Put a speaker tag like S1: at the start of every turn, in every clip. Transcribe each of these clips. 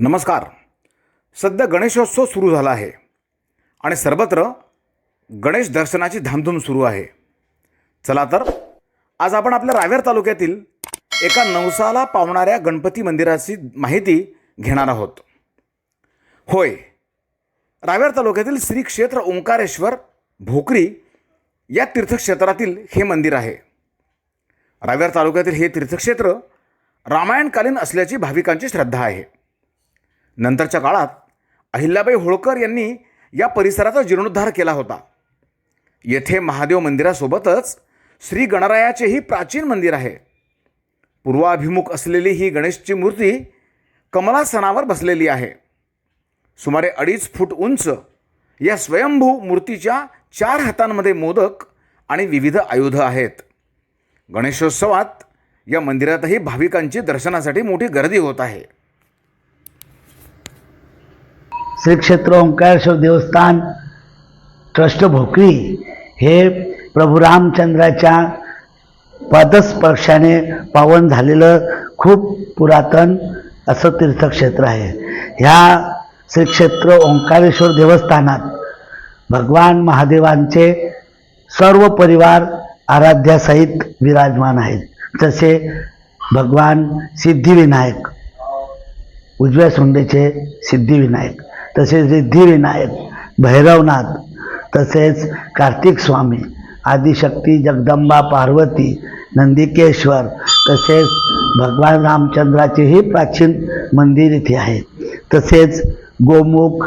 S1: नमस्कार. सध्या गणेशोत्सव सुरू झाला आहे आणि सर्वत्र गणेश दर्शनाची धामधूम सुरू आहे. चला तर आज आपण आपल्या रावेर तालुक्यातील एका नवसाला पावणाऱ्या गणपती मंदिराची माहिती घेणार आहोत. होय रावेर तालुक्यातील श्री क्षेत्र ओंकारेश्वर भोकरी या तीर्थक्षेत्रातील हे मंदिर आहे. रावेर तालुक्यातील हे तीर्थक्षेत्र रामायणकालीन असल्याची भाविकांची श्रद्धा आहे. नंतरच्या काळात अहिल्याबाई होळकर यांनी या परिसराचा जीर्णोद्धार केला होता. येथे महादेव मंदिरासोबतच श्री गणरायाचेही प्राचीन मंदिर आहे. पूर्वाभिमुख असलेली ही गणेशची मूर्ती कमलासनावर बसलेली आहे. सुमारे अडीच फूट उंच या स्वयंभू मूर्तीच्या चार हातांमध्ये मोदक आणि विविध आयुधं आहेत. गणेशोत्सवात या मंदिरातही भाविकांची दर्शनासाठी मोठी गर्दी होत आहे.
S2: श्री क्षेत्र ओंकारेश्वर देवस्थान ट्रस्ट भोकरी हे प्रभू रामचंद्राच्या पदस्पर्शाने पावन झालेलं खूप पुरातन असं तीर्थक्षेत्र आहे. ह्या श्री क्षेत्र ओंकारेश्वर देवस्थानात भगवान महादेवांचे सर्व परिवार आराध्यासहित विराजमान आहेत. जसे भगवान सिद्धिविनायक उजव्या सोंडेचे सिद्धिविनायक तसेच रिद्धिविनायक भैरवनाथ तसेच कार्तिक स्वामी आदिशक्ती जगदंबा पार्वती नंदिकेश्वर तसेच भगवान रामचंद्राचेही प्राचीन मंदिर इथे आहे. तसेच गोमुख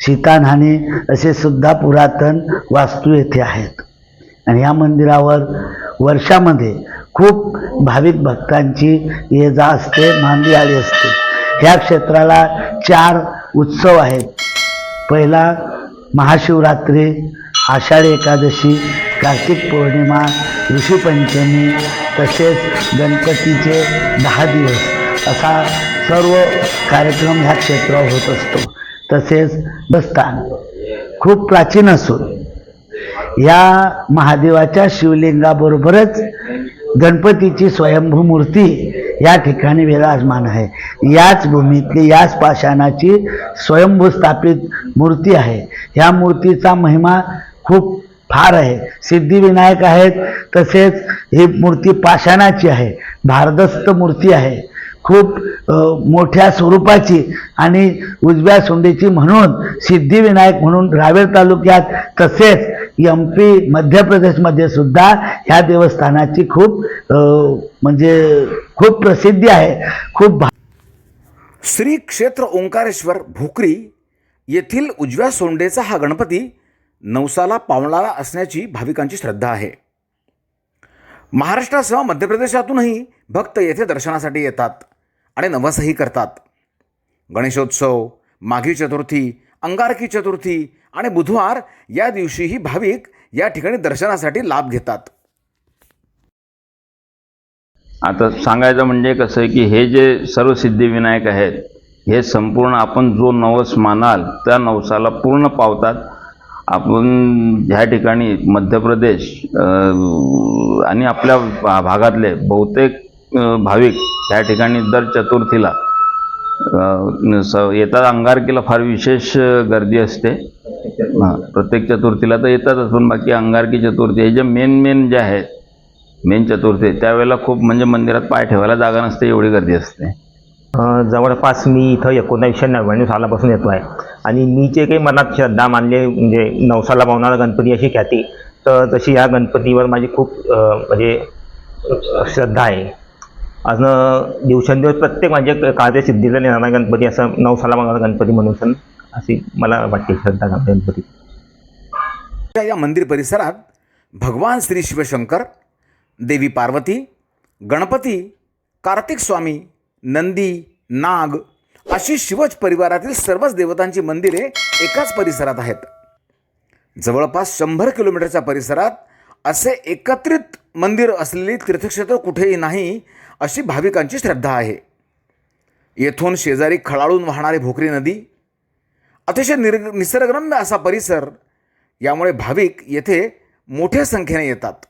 S2: सीतानहानी असे सुद्धा पुरातन वास्तू येथे आहेत. आणि या मंदिरावर वर्षामध्ये खूप भाविक भक्तांची ये जा असते मांदियाळी असते. ह्या क्षेत्राला चार उत्सव आहेत पहिला महाशिवरात्री आषाढी एकादशी कार्तिक पौर्णिमा ऋषीपंचमी तसेच गणपतीचे दहा दिवस. असा सर्व कार्यक्रम ह्या क्षेत्रावर होत असतो. तसेच बस्तान खूप प्राचीन असून या महादेवाच्या शिवलिंगाबरोबरच गणपतीची स्वयंभू मूर्ती या ठिकाणी विराजमान आहे. याच भूमीतली याच पाषाणाची स्वयंभू स्थापित मूर्ती आहे. ह्या मूर्तीचा महिमा खूप फार आहे. सिद्धिविनायक आहेत तसेच ही मूर्ती पाषाणाची आहे. भारदस्त मूर्ती आहे. खूप मोठ्या स्वरूपाची आणि उजव्या सोंडीची म्हणून सिद्धिविनायक म्हणून रावेर तालुक्यात तसेच एम पी मध्य प्रदेशमध्ये सुद्धा ह्या देवस्थानाची खूप म्हणजे खूप प्रसिद्धी आहे. खूप भा
S1: श्री क्षेत्र ओंकारेश्वर भोकरी येथील उजव्या सोंडेचा हा गणपती नवसाला पावणारा असण्याची भाविकांची श्रद्धा आहे. महाराष्ट्रासह मध्य प्रदेशातूनही भक्त येथे दर्शनासाठी येतात आणि नवसही करतात. गणेशोत्सव माघी चतुर्थी अंगारकी चतुर्थी आणि बुधवार या दिवशीही भाविक या ठिकाणी दर्शनासाठी लाभ घेतात.
S3: आता सांगायचं म्हणजे कसं आहे की हे जे सर्व सिद्धिविनायक आहेत हे संपूर्ण आपण जो नवस मानाल त्या नवसाला पूर्ण पावतात. आपण ह्या ठिकाणी मध्य प्रदेश आणि आपल्या भा- भागातले बहुतेक भाविक ह्या ठिकाणी दर चतुर्थीला स- येतात. अंगारकीला फार विशेष गर्दी असते. हां प्रत्येक चतुर्थीला तर येतातच पण बाकी अंगारकी चतुर्थी हे जे मेन मेन जे आहेत मेन चतुर्थी त्यावेळेला खूप म्हणजे मंदिरात पाय ठेवायला जागा नसते एवढी गर्दी असते.
S4: अ, जवळपास मी इथं एकोणीसशे नव्याण्णव सालापासून येतो आहे आणि मी जे काही मनात श्रद्धा मानले म्हणजे नवसाला पावणारा गणपती अशी ख्याती तर तशी या गणपतीवर माझी खूप म्हणजे श्रद्धा आहे. अजून दिवसेंदिवस प्रत्येक म्हणजे कार्य सिद्धीला नेणारा गणपती असं नवसाला पावणारा गणपती म्हणून सण अशी मला वाटते श्रद्धा गणपती.
S1: त्या या मंदिर परिसरात भगवान श्री शिवशंकर देवी पार्वती गणपती कार्तिक स्वामी नंदी नाग अशी शिवज परिवारातील सर्वच देवतांची मंदिरे एकाच परिसरात आहेत. जवळपास शंभर किलोमीटरच्या परिसरात असे एकत्रित मंदिर असलेले तीर्थक्षेत्र कुठेही नाही अशी भाविकांची श्रद्धा आहे. येथून शेजारी खळाळून वाहणारी भोकरी नदी अतिशय निर निसर्गरम्य असा परिसर यामुळे भाविक येथे मोठ्या संख्येने येतात.